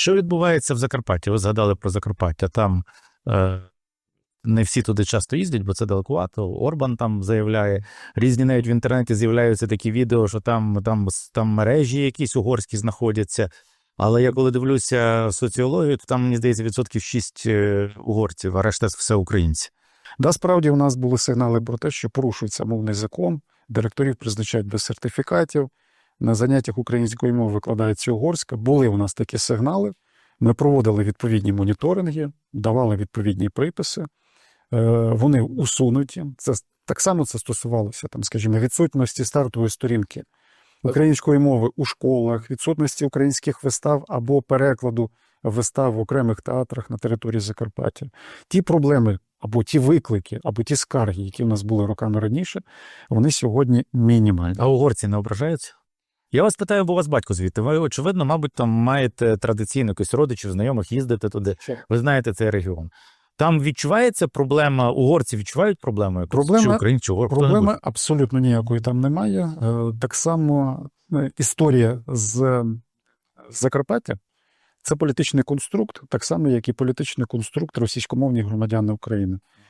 Що відбувається в Закарпатті? Ви згадали про Закарпаття. Там е, не всі туди часто їздять, бо це далекувато. Орбан там заявляє. Різні навіть в інтернеті з'являються такі відео, що там, там, там мережі якісь угорські знаходяться. Але я коли дивлюся соціологію, то там, мені здається, відсотків 6 угорців, а решта все українці. Да, справді у нас були сигнали про те, що порушується мовний закон, директорів призначають без сертифікатів, на заняттях української мови викладається угорська. Були у нас такі сигнали. Ми проводили відповідні моніторинги, давали відповідні приписи. Е, Вони усунуті. Це так само це стосувалося там, скажімо, відсутності стартової сторінки української мови у школах, відсутності українських вистав або перекладу вистав в окремих театрах на території Закарпаття. Ті проблеми або ті виклики, або ті скарги, які в нас були роками раніше, вони сьогодні мінімальні. А угорці не ображаються? Я вас питаю, бо у вас батько звідти. Ви, очевидно, мабуть, там маєте традиційно якось родичів, знайомих, їздите туди. Ви знаєте цей регіон. Там відчувається проблема, угорці відчувають проблему якусь? Проблема- чи українці, чи угор, Проблеми абсолютно ніякої там немає. Е, Так само е, історія з е, Закарпаття це політичний конструкт, так само, як і політичний конструкт російськомовні громадяни України.